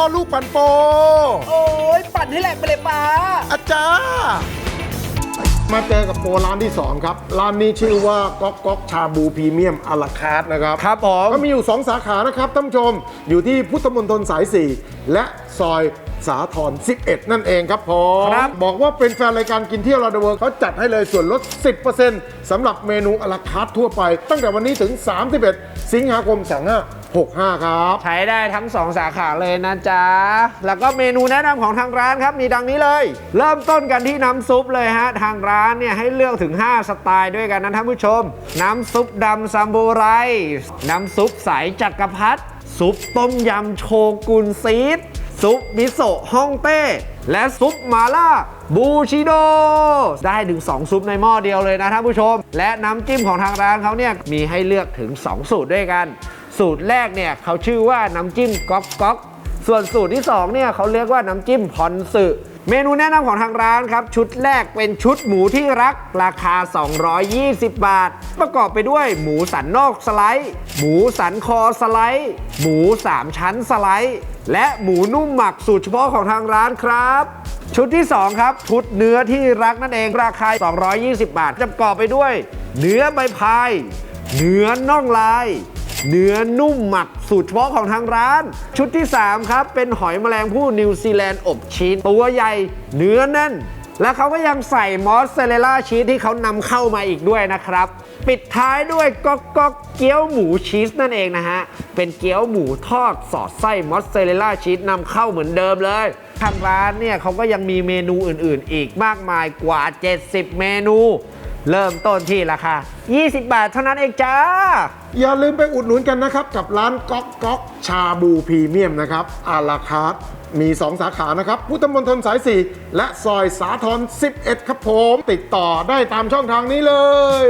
พ่อลูกปันโป โอ้ยปั่นให้แหลกไปเลยป้า อาจารย์มาเจอกับโปรร้านที่ 2 ครับ ร้านนี้ชื่อว่าก๊อกก๊อกชาบูพรีเมียมอลาคาร์ทนะครับครับผม ก็มีอยู่ 2 สาขานะครับท่านผู้ชม อยู่ที่พุทธมณฑลสาย 4 และซอยสาทร11 นั่นเองครับผมครับ บอกว่าเป็นแฟนรายการกินเที่ยวเราเดเวิร์เขาจัดให้เลยส่วนลด 10%สำหรับเมนูอลาคาร์ททั่วไป ตั้งแต่วันนี้ถึง 31 สิงหาคม 65 ครับ ใช้ได้ทั้ง 2 สาขาเลยนะจ๊ะ แล้วก็เมนูแนะนำของทางร้านครับ มีดังนี้เลย เริ่มต้นกันที่น้ำซุปเลยฮะ ทางร้านเนี่ยให้เลือกถึง 5 สไตล์ด้วยกันนะท่านผู้ชม น้ำซุปดำซัมบูไร น้ำซุปใสจักรพรรดิซุปต้มยำโชกุนซีด ซุปมิโซะฮ่องเต้ และซุปมาล่าบูชิโด ได้ถึง 2 ซุปในหม้อเดียวเลยนะท่านผู้ชม และน้ำจิ้มของทางร้านเขาเนี่ยมีให้เลือกถึง 2 สูตรด้วยกัน สูตรแรกเนี่ยเขาชื่อว่าน้ำจิ้มก๊อกก๊อกส่วนสูตรที่2เนี่ยเขาเรียกว่าน้ำจิ้มพอนสึเมนูแนะนำของทางร้านครับ ชุดแรกเป็นชุดหมูที่รักราคา 220 บาท ประกอบไปด้วยหมูสันนอกสไลด์ หมูสันคอสไลด์ หมู 3 ชั้นสไลด์ และหมูนุ่มหมักสูตรเฉพาะของทางร้านครับ ชุดที่ 2 ครับ ชุดเนื้อที่รักนั่นเองราคา 220 บาท จะประกอบไปด้วย เนื้อใบพาย เนื้อน่องลาย เนื้อนุ่มหมักสูตรเฉพาะของทางร้าน ชุดที่ 3 ครับ เป็นหอยแมลงภู่นิวซีแลนด์อบชีสตัวใหญ่เนื้อแน่น และเขาก็ยังใส่มอสซาเรลล่าชีสที่เขานำเข้ามาอีกด้วยนะครับ ปิดท้ายด้วยก๊อกก๊อกเกี๊ยวหมูชีสนั่นเองนะฮะ เป็นเกี๊ยวหมูทอดสอดไส้มอสซาเรลล่าชีสนำเข้าเหมือนเดิมเลยทางร้านเนี่ยเขาก็ยังมีเมนูอื่นๆ อีกมากมายกว่า 70 เมนู เริ่มต้นที่ราคา 20 บาทเท่านั้นเองจ้า อย่าลืมไปอุดหนุนกันนะครับ กับร้านก๊อกก๊อกชาบูพรีเมียมนะครับอาราคาร์มี 2 สาขานะครับ พุทธมณฑลสาย 4 และซอยสาทร11 ครับผม ติดต่อได้ตามช่องทางนี้เลย